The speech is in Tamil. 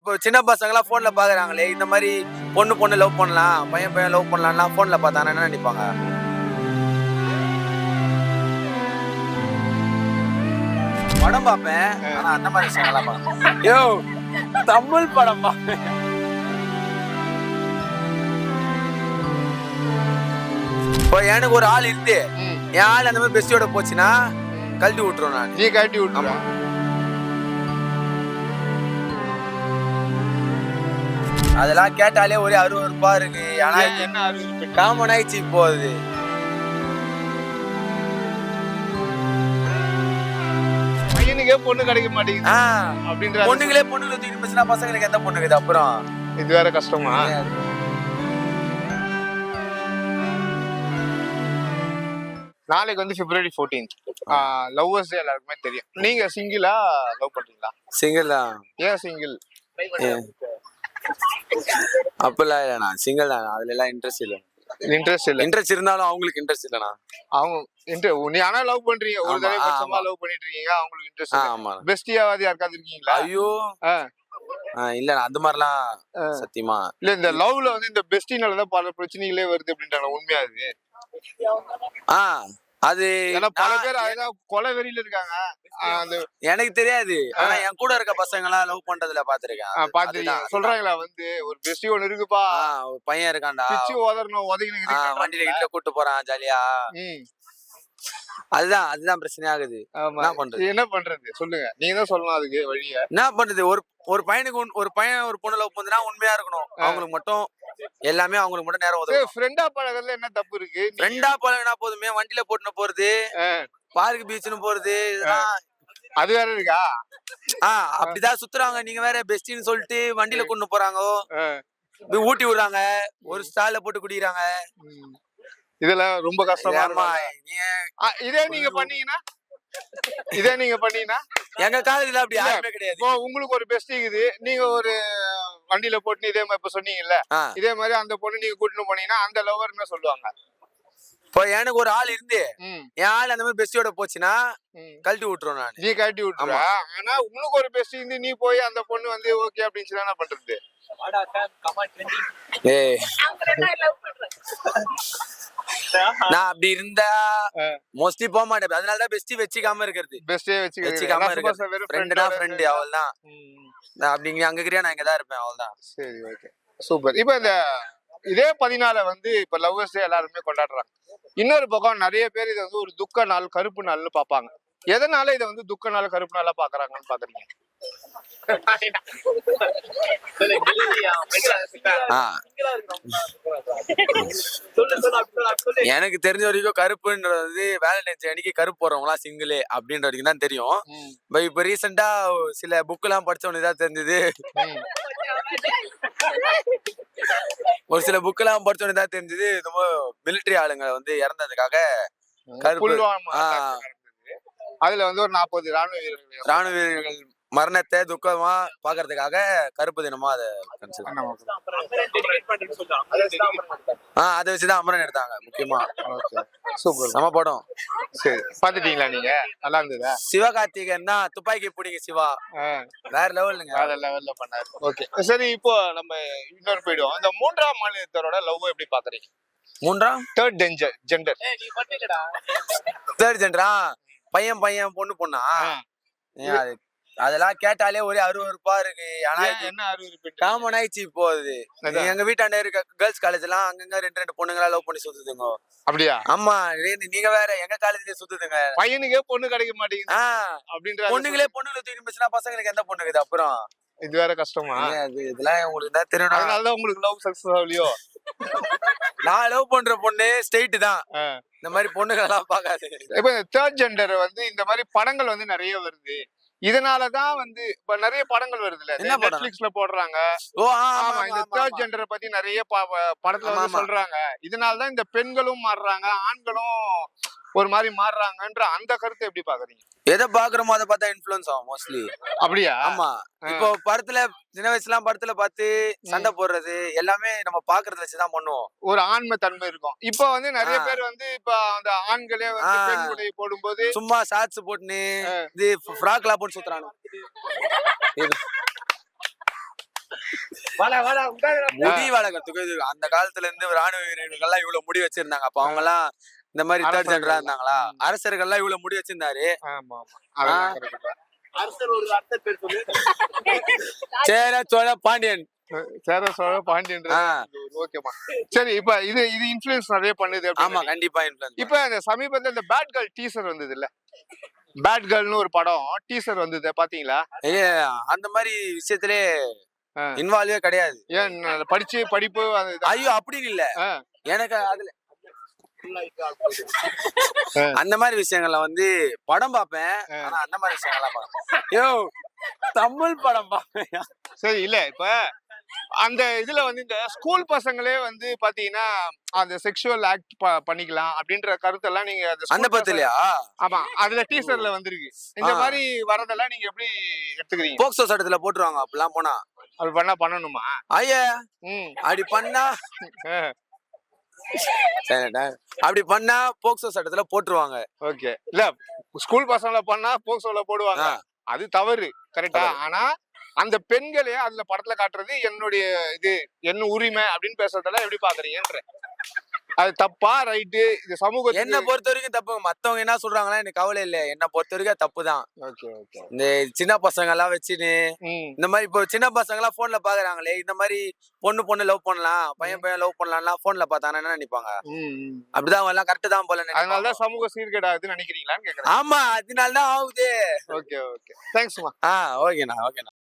இப்போ சின்ன பசங்களாம் ஃபோனில் பார்க்குறாங்களே இந்த மாதிரி பொண்ணு பொண்ணு லவ் பண்ணலாம் பையன் பையன் லவ் பண்ணலாம்லாம் ஃபோனில் பார்த்தாங்கன்னா என்ன நினைப்பாங்க? படம் பார்ப்பேன் ஆனா அந்த மாதிரி விஷயங்கள்லாம் பார்ப்பேன் யோ தமிழ் படம் பார்ப்பேன். இப்போ எனக்கு ஒரு ஆள் இருந்து. என் ஆள் அந்த மாதிரி பெஸ்டியோட போச்சுன்னா கழட்டி விட்டுருவேன் நான். நீ கட்டி விட்டுருவ? அதெல்லாம் கேட்டாலே ஒரே அருவருப்பா இருக்கு. ஆனா என்ன அறிவு காமன் ஆயிடுச்சு இப்போ அது. பையனுக்கே பொண்ணு கிடைக்க மாட்டேங்குது. அப்படின்ற பொண்ணுங்களே பொண்ணுங்களை தூக்கிட்டு போச்சுன்னா பசங்களுக்கு எந்த பொண்ணுக்குது அப்புறம்? இது வேற கஷ்டமா? நாளைக்கு வந்து பிப்ரவரி ஃபோர்டீன்த் லவ்வர்ஸ் எல்லாருக்குமே தெரியும். நீங்க சிங்கிளா லவ் பண்றீங்களா? சிங்கிள் ஏன் சிங்கிள் அப்பெல்லாம் இல்லைண்ணா. சிங்கிள் தான். அதுல எல்லாம் இன்ட்ரெஸ்ட் இல்லை. இன்ட்ரெஸ்ட் இல்ல. இன்ட்ரெஸ்ட் இருந்தாலும் அவங்களுக்கு இன்ட்ரெஸ்ட் இல்லைண்ணா. அவங்க நீ ஆனா லவ் பண்றீங்க. ஒரு தடவை பட்சமா. லவ் பண்ணிட்டு இருக்கீங்க அவங்களுக்கு இன்ட்ரெஸ்ட் ஆமா. பெஸ்டியாவது யாருக்காவது இருக்கீங்களா? ஐயோ. இல்லண்ணா. அந்த மாதிரிலாம் சத்தியமா இல்ல இந்த லவ்ல வந்து இந்த பெஸ்டினாலதான் பல பிரச்சனைகளே வருது அப்படின்றாங்க. உண்மையா அது ஆ. அது பல பேர் அதுதான் கொலை வெறியில இருக்காங்க. எனக்கு தெரியாது. ஆனா என் கூட இருக்க பசங்க எல்லாம் லவ் பண்றதுல பாத்திருக்கேன். அதுதான். சொல்றாங்களா வந்து ஒரு பெஸ்டி ஒண்ணு இருக்குப்பா. ஒரு பையன் இருக்கான்டா. பிச்சு உதறணும் ஆ, உதகினு வண்டியில கிட்ட கூட்டு போறான் ஜாலியா. அதுதான் அதுதான் பிரச்சனை ஆகுது. என்ன பண்றது? என்ன பண்றது? சொல்லுங்க. நீங்க தான் சொல்லணும் அதுக்கு வழிய. என்ன பண்றது? ஒரு ஒரு பையனுக்கு ஒரு பையன் ஒரு பொண்ணு லவ் பண்ணுதுன்னா உண்மையா இருக்கணும். அவங்களுக்கு மட்டும் எல்லாமே அவங்களுக்கு மட்டும் நேரம் உதவும் ஃப்ரெண்டா பழகிறதுல என்ன தப்பு இருக்கு? நீ- ரெண்டா பழகினா போதுமே வண்டியில போட்டுன்னு போறது பார்க் பீச்னு போறது இதெல்லாம் அது வேற இருக்கா? ஆ அப்படிதான் சுத்துறாங்க. நீங்க வேற பெஸ்டின்னு சொல்லிட்டு வண்டியில கொண்டு போறாங்க. ஊட்டி விடுறாங்க. ஒரு ஸ்டால்ல போட்டு குடிக்கிறாங்க. இதெல்லாம் ரொம்ப கஷ்டமா இதே நீங்க பண்ணீங்கன்னா? இதே நீங்க பண்ணீங்கன்னா? எங்க காலேஜ்ல அப்படி யாருமே கிடையாது. உங்களுக்கு ஒரு பெஸ்ட் இருக்குது. நீங்க ஒரு வண்டியில போட்டு இதே மாதிரி இப்ப சொன்னீங்கல்ல. இதே மாதிரி அந்த பொண்ணு நீங்க கூட்டிட்டு போனீங்கன்னா அந்த லவர் என்ன சொல்லுவாங்க. இப்போ எனக்கு ஒரு ஆள் இருந்து என் ஆள் அந்த மாதிரி பெஸ்டியோட போச்சுன்னா. கழட்டி விட்டுருவேன் நான். நீ கட்டி விட்டுருவ ஆனா உனக்கு ஒரு பெஸ்ட் இருந்து நீ போய் அந்த பொண்ணு வந்து ஓகே அப்படின்னு சொல்லி என்ன பண்றது? நான் அப்படி இருந்தா. மோஸ்ட்லி போக மாட்டேன். அதனாலதான் பெஸ்டி வச்சுக்காம இருக்கிறது. பெஸ்டே வச்சுக்காம வச்சுக்க இருக்கிறது. ஃப்ரெண்டு தான் ஃப்ரெண்டு அவள்தான். நான் அப்படிங்க அங்க கிரியா நான் இங்க தான் இருப்பேன் அவ்வளவுதான். சரி ஓகே சூப்பர் இப்போ இந்த இதே பதினால வந்து இப்ப லவ்வர்ஸ் டே எல்லாருமே கொண்டாடுறாங்க. இன்னொரு பக்கம் நிறைய பேர் இதை வந்து ஒரு துக்க நாள் கருப்பு நாள்னு பார்ப்பாங்க. எதனால இதை வந்து துக்க நாள் கருப்பு நாளா பாக்குறாங்கன்னு பாக்குறீங்க? எனக்கு தெரிஞ்ச வரைக்கும் கருப்புன்றது வந்து வேலண்டைன்ஸ் அன்னைக்கு கருப்பு போடுறவங்களாம் சிங்கிள் அப்படின்ற வரைக்கும் தான் தெரியும். இப்ப இப்ப ரீசெண்டா சில புக் எல்லாம் படிச்சவனுக்கு தான் தெரிஞ்சது. ஒரு சில புக் எல்லாம் படிச்சவனுக்கு தான் தெரிஞ்சது. ரொம்ப மிலிட்டரி ஆளுங்க வந்து இறந்ததுக்காக கருப்பு. அதுல வந்து ஒரு நாற்பது ராணுவ வீரர்கள் ராணுவ வீரர்கள் மரணத்தை துக்கமா பாக்குறதுக்காக கருப்பு தினமா அதை consider- ஆ அதை வச்சுதான் அமரன் எடுத்தாங்க முக்கியமா. சூப்பர் சம படம். சரி பாத்துட்டீங்களா நீங்க? நல்லா இருந்ததா? சிவகார்த்திகேயன் தான் துப்பாக்கி பிடிங்க சிவா. வேற லெவலுங்க வேற லெவல்ல பண்ணாரு. ஓகே சரி இப்போ நம்ம இன்னொரு போயிடுவோம். இந்த மூன்றாம் மாநிலத்தரோட லவ் எப்படி பாக்குறீங்க? மூன்றாம்? தேர்ட் டெஞ்சர் ஜெண்டர் தேர்ட் ஜென்டரா பையன் பையன் பொண்ணு பொண்ணா? அதெல்லாம் கேட்டாலே ஒரே அருவருப்பா இருக்கு. ஆனா இது என்ன அறிவு காமன் ஆயிடுச்சு இப்போ அது. எங்க வீட்டாண்ட இருக்க கேர்ள்ஸ் காலேஜ் எல்லாம் அங்கங்க ரெண்டு ரெண்டு பொண்ணுங்களா லவ் பண்ணி சுத்துதுங்க. அப்படியா? ஆமா. நீங்க வேற எங்க காலேஜ்லயே சுத்துதுங்க. பையனுக்கே பொண்ணு கிடைக்க மாட்டேங்குது. அப்படின்ற பொண்ணுங்களே பொண்ணுங்களை தூக்கி போச்சுன்னா பசங்களுக்கு எந்த பொண்ணுக்குது அப்புறம்? இது வேற கஷ்டமா? இதெல்லாம் உங்களுக்கு தான் தெரியணும் அதனாலதான் உங்களுக்கு லவ் சக்சஸ் ஆகலையோ? நான் லவ் பண்ற பொண்ணு ஸ்ட்ரெயிட் தான். இந்த மாதிரி பொண்ணுங்க எல்லாம் பார்க்காது இப்ப இந்த தேர்ட் ஜெண்டர் வந்து இந்த மாதிரி படங்கள் வந்து நிறைய வருது. இதனாலதான் வந்து இப்ப நிறைய படங்கள் என்ன படம்? நெட்ஃபிளிக்ஸ்ல போடுறாங்க ஓ ஆமா, இந்த தேர்ட். ஜெண்டரை பத்தி நிறைய படத்துல வந்து. சொல்றாங்க இதனாலதான் இந்த பெண்களும் மாறுறாங்க ஆண்களும் ஒரு மாதிரி மாறுறாங்கன்ற அந்த கருத்தை எப்படி பாக்குறீங்க? எதை பாக்குறோமோ அதை பார்த்தா இன்ஃபுளுன்ஸ் ஆகும் மோஸ்ட்லி அப்படியா? ஆமா. இப்போ படத்துல சின்ன வயசுலாம் படத்துல பார்த்து சண்டை போடுறது எல்லாமே நம்ம பாக்குறத வச்சுதான் பண்ணுவோம். ஒரு ஆண்மை தன்மை இருக்கும். இப்ப வந்து நிறைய. பேர் வந்து இப்ப அந்த ஆண்களே வந்து. பெண் உடை போடும்போது சும்மா ஷார்ட்ஸ் போட்டுன்னு இது ஃப்ராக் எல்லாம் போட்டு சுத்துறானு? முடி வளர்க்கறதுக்கு அந்த காலத்துல இருந்து ராணுவ வீரர்கள் எல்லாம் இவ்வளவு முடி வச்சிருந்தாங்க. அப்ப அவங்க எல்லாம் இந்த மாதிரி தேர்ட் அரசர்கள். ஜென்டரா இருந்தாங்களா? ம். அரசர்கள் எல்லாம் இவ்வளவு முடி வச்சிருந்தாரு. சேர சோழ பாண்டியன். சேர சோழ பாண்டியன்றது ஆ, ஓகேமா சரி இப்ப இது இது இன்ஃபுளுன்ஸ் நிறைய பண்ணுது ஆமா கண்டிப்பா influence இப்ப இந்த சமீபத்துல இந்த பேட் கேர்ள் டீசர் வந்தது இல்ல பேட் கேர்ள்னு ஒரு படம் டீசர் வந்தது பாத்தீங்களா? ஏ அந்த மாதிரி விஷயத்திலே. இன்வால்வே கிடையாது. ஏன் படிச்சு படிப்பு ஐயோ அப்படின்னு இல்ல. எனக்கு அதுல. அந்த மாதிரி விஷயங்கள்ல வந்து படம் பார்ப்பேன் ஆ. ஆனா அந்த மாதிரி விஷயங்கள்லாம் பார்ப்பேன் யோ தமிழ் படம் பார்ப்பேன் சரி இல்ல இப்ப அந்த இதுல வந்து இந்த ஸ்கூல் பசங்களே வந்து பாத்தீங்கன்னா அந்த செக்ஷுவல் ஆக்ட் பண்ணிக்கலாம் அப்படின்ற கருத்தெல்லாம் நீங்க அந்த பத்திலையா ஆமா அதுல டீசர்ல வந்திருக்கு. இந்த. மாதிரி வரதெல்லாம் நீங்க எப்படி எடுத்துக்கிறீங்க? போக்சோ சட்டத்துல போட்டுருவாங்க அப்படிலாம் போனா. அது பண்ணா பண்ணணுமா? ஐயா ம். அப்படி பண்ணா. அப்படி பண்ணா போக்சோ சட்டத்துல போட்டுருவாங்க. ஓகே. இல்ல ஸ்கூல் பசங்களை பண்ணா போக்சோல போடுவாங்க. அது தவறு கரெக்டா. ஆனா அந்த பெண்களே அதுல படத்துல காட்டுறது என்னுடைய இது என்ன உரிமை அப்படின்னு பேசுறதெல்லாம் எப்படி பாக்குறீங்கன்ற. அது தப்பா ரைட்டு. இது என்ன சமூகத்துக்கு பொறுத்த வரைக்கும் தப்பு. மத்தவங்க என்ன சொல்றாங்களா எனக்கு கவலை இல்ல என்ன பொறுத்த வரைக்கும் தப்பு தான். Okay okay. இந்த சின்ன பசங்க எல்லாம் வச்சுன்னு இந்த மாதிரி இப்போ சின்ன பசங்க எல்லாம் போன்ல பாக்குறாங்களே இந்த மாதிரி பொண்ணு பொண்ணு லவ் பண்ணலாம் பையன் பையன் லவ் பண்ணலாம்லாம் போன்ல பார்த்தாங்கன்னா என்ன நினைப்பாங்க. அப்படிதான் அவங்க எல்லாம் கரெக்ட் தான் போல. அதனாலதான் சமூக சீர்கேடாகுதுன்னு நினைக்கிறீங்களான்னு கேக்குறேன். ஆமா அதனால தான் ஆகுது. Okay okay. தேங்க்ஸ்மா ஆ ஓகேண்ணா ஓகேண்ணா.